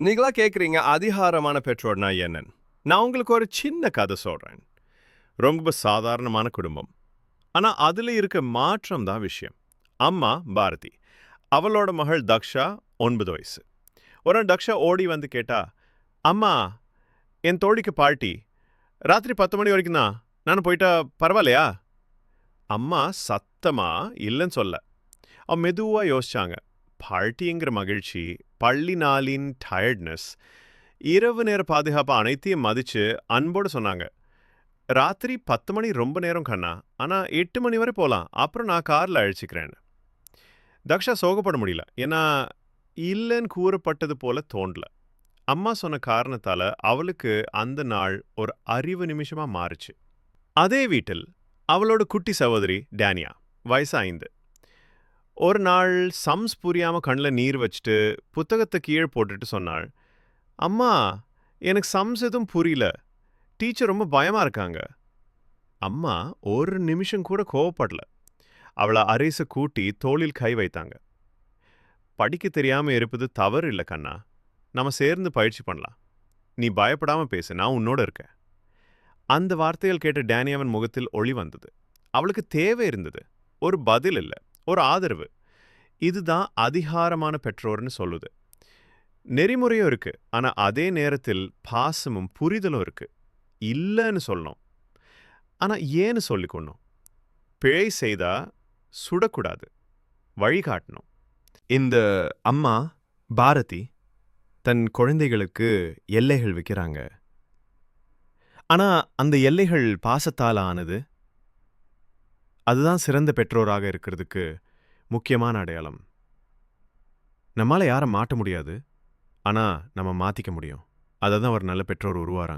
நீங்களா கேட்குறீங்க அதிகாரமான பெற்றோர்னா என்னன்னு நான் உங்களுக்கு ஒரு சின்ன கதை சொல்கிறேன் ரொம்ப சாதாரணமான குடும்பம். ஆனால் அதில் இருக்க மாற்றம் தான் விஷயம். அம்மா பாரதி. அவளோட மகள் தக்ஷா ஒன்பது வயசு. ஒரு நாள் தக்ஷா ஓடி வந்து கேட்டா அம்மா என் தோழிக்கு பார்ட்டி ராத்திரி பத்து மணி வரைக்கும் தான். நான் போயிட்டா பரவாயில்லையா? அம்மா சத்தமா இல்லைன்னு சொல்ல. அவ மெதுவாக யோசிச்சாங்க. பார்ட்டிங்கிற மகிழ்ச்சி பள்ளி நாளின் டயர்ட்னஸ் இரவு நேர பாதுகாப்பு அனைத்தையும் மதிச்சு அன்போடு சொன்னாங்க. ராத்திரி பத்து மணி ரொம்ப நேரம் கண்ணா ஆனால் எட்டு மணி வரை போகலாம் அப்புறம் நான் காரில் அழைச்சிக்கிறேன் தக்ஷா சோகப்பட முடியல ஏன்னா இல்லைன்னு கூறப்பட்டது போல தோண்டல அம்மா சொன்ன காரணத்தால் அவளுக்கு அந்த நாள் ஒரு அறிவு நிமிஷமாக மாறுச்சு. அதே வீட்டில் அவளோட குட்டி சகோதரி டேனியா வயசு ஐந்து. ஒரு நாள் சம்ஸ் புரியாம கண்ணில் நீர் வச்சுட்டு புத்தகத்தை கீழே போட்டுட்டு சொன்னாள் அம்மா எனக்கு சம்ஸ் எதுவும் புரியல. டீச்சர் ரொம்ப பயமா இருக்காங்க. அம்மா ஒரு நிமிஷம் கூட கோவப்படல. அவளை அரேச கூட்டி தோளில் கை வைத்தாங்க. படிக்க தெரியாம இருப்பது தவறு இல்லை கண்ணா. நம்ம சேர்ந்து பயிற்சி பண்ணலாம். நீ பயப்படாம பேசு நான் உன்னோட இருக்கேன். அந்த வார்த்தைகள் கேட்ட டேனியாவின் முகத்தில் ஒளி வந்தது. அவளுக்கு தேவை இருந்தது. ஒரு பதில் இல்லை. ஒரு ஆதரவு. இதுதான் அதிகாரமான பெற்றோர்னு சொல்லுது. நெறிமுறையும் இருக்கு. ஆனா அதே நேரத்தில் பாசமும் புரிதலும் இருக்கு. இல்லைன்னு சொல்லணும். ஆனா ஏன்னு சொல்லிக்கொள்ளணும் பிழை செய்தா சுடக்கூடாது. வழிகாட்டணும் இந்த அம்மா பாரதி தன் குழந்தைகளுக்கு எல்லைகள் வைக்கிறாங்க. ஆனா அந்த எல்லைகள் பாசத்தால் ஆனது அதுதான் சிறந்த பெற்றோராக இருக்கிறதுக்கு முக்கியமான அடையாளம். நம்மால யாரை மாட்ட முடியாது. ஆனா நம்ம மாத்திக்க முடியும். அதை தான் ஒரு நல்ல பெற்றோர் உருவாராங்க